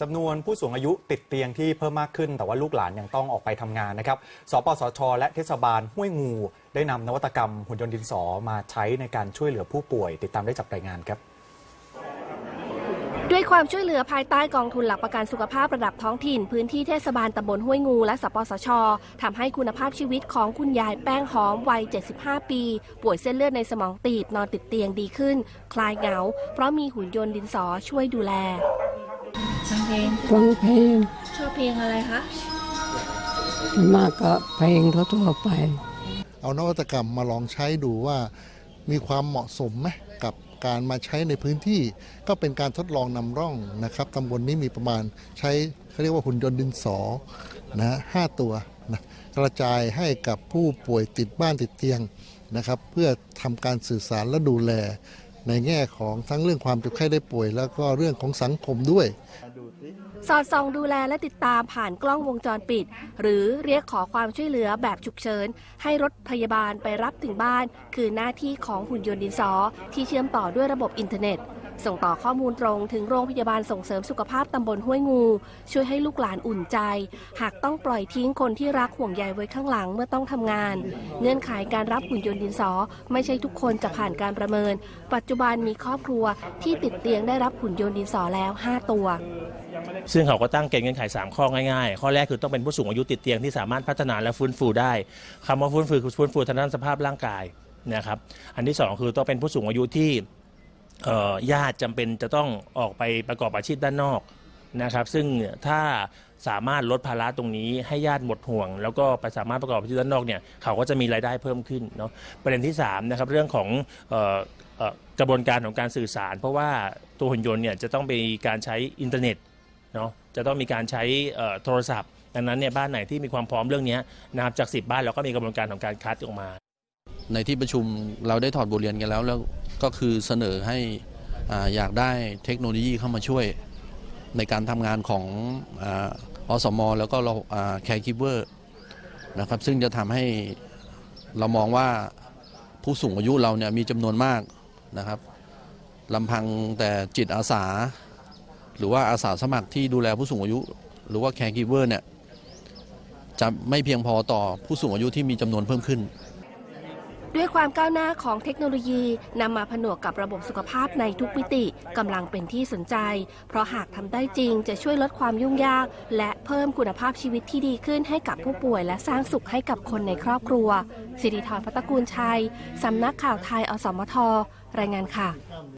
จำนวนผู้สูงอายุติดเตียงที่เพิ่มมากขึ้น แต่ว่าลูกหลานยังต้องออกไปทำงานนะครับ สปสช และเทศบาลห้วยงู ได้นำนวัตกรรมหุ่นยนต์ดินสอมาใช้ในการช่วยเหลือผู้ป่วย ติดตามได้จากรายงานครับ ด้วยความช่วยเหลือภายใต้กองทุนหลักประกันสุขภาพระดับท้องถิ่น พื้นที่เทศบาลตำบลห้วยงูและสปสชทำให้คุณภาพชีวิตของคุณยายแป้งหอมวัย 75 ปี ป่วยเส้นเลือดในสมองตีบนอนติดเตียงดีขึ้น คลายเหงา เพราะมีหุ่นยนต์ดินสอช่วยดูแล ฟังเพลงฟังเพลงชอบเพลงอะไรคะส่วนมากก็เพลงทั่วๆไป เอานวัตกรรมมาลองใช้ดูว่า มีความเหมาะสมไหมกับการมาใช้ในพื้นที่ ก็เป็นการทดลองนำร่องนะครับตำบลนี้มีประมาณใช้เขาเรียกว่าหุ่นยนต์ดินสอนะฮะห้าตัวนะกระจายให้กับผู้ป่วยติดบ้านติดเตียงนะครับ เพื่อทำการสื่อสารและดูแล ในแง่ของทั้งเรื่องความเจ็บไข้ได้ป่วย แล้วก็เรื่องของสังคมด้วย สอดส่องดูแลและติดตามผ่านกล้องวงจรปิด หรือเรียกขอความช่วยเหลือแบบฉุกเฉิน ให้รถพยาบาลไปรับถึงบ้าน คือหน้าที่ของหุ่นยนต์ดินสอที่เชื่อมต่อด้วยระบบอินเทอร์เน็ต ส่งต่อข้อมูลตรงถึงโรงพยาบาลส่งเสริมสุขภาพตำบลห้วยงู ช่วยให้ลูกหลานอุ่นใจ หากต้องปล่อยทิ้งคนที่รักห่วงใยไว้ข้างหลังเมื่อต้องทำงาน เงื่อนไขการรับหุ่นยนต์ดินสอ ไม่ใช่ทุกคนจะผ่านการประเมิน ปัจจุบันมีครอบครัวที่ติดเตียงได้รับหุ่นยนต์ดินสอแล้ว 5 ตัวซึ่งเขาก็ตั้งเกณฑ์เงื่อนไข 3 ข้อง่ายๆ ข้อแรกคือต้องเป็นผู้สูงอายุติดเตียงที่สามารถพัฒนาและฟื้นฟูได้คำว่าฟื้นฟูคือฟื้นฟูทางด้านสภาพร่างกายนะครับ อันที่ 2 คือต้องเป็นผู้สูงอายุที่ ญาติจำเป็นจะต้องออกไปประกอบอาชีพด้านนอกนะครับ ซึ่งถ้าสามารถลดภาระตรงนี้ให้ญาติหมดห่วง แล้วก็ไปสามารถประกอบอาชีพด้านนอกเนี่ยเขาก็จะมีรายได้เพิ่มขึ้นเนาะประเด็นที่3นะครับเรื่องของออกระบวนการของการสื่อสาร เพราะว่าตัวหุ่นยนต์เนี่ยจะต้องมีการใช้อินเทอร์เน็ตเนาะจะต้องมีการใช้โทรศัพท์ ดังนั้นเนี่ยบ้านไหนที่มีความพร้อมเรื่องนี้นะครับจาก 10 บ้านเราก็มีกระบวนการของการคัดออกมา ในที่ประชุมเราได้ถอดบทเรียนกันแล้วแล้ว ก็คือเสนอให้อาอยากได้เทคโนโลยีเข้ามาช่วยในการทำงานของออสม แล้วก็เราแคร์คิเวอร์นะครับซึ่งจะทำให้เรามองว่าผู้สูงอายุเราเนี่ยมีจำนวนมากนะครับลำพังแต่จิตอาสา หรือว่าอาสาสมัครที่ดูแลผู้สูงอายุ หรือว่าแคร์คิเวอร์เนี่ยจะไม่เพียงพอต่อผู้สูงอายุที่มีจำนวนเพิ่มขึ้น ด้วยความก้าวหน้าของเทคโนโลยีนำมาผนวกกับระบบสุขภาพในทุกมิติกำลังเป็นที่สนใจ เพราะหากทำได้จริงจะช่วยลดความยุ่งยาก และเพิ่มคุณภาพชีวิตที่ดีขึ้นให้กับผู้ป่วย และสร้างสุขให้กับคนในครอบครัวสิริธรพัตตะกูลชัยสำนักข่าวไทยอสมท รายงานค่ะ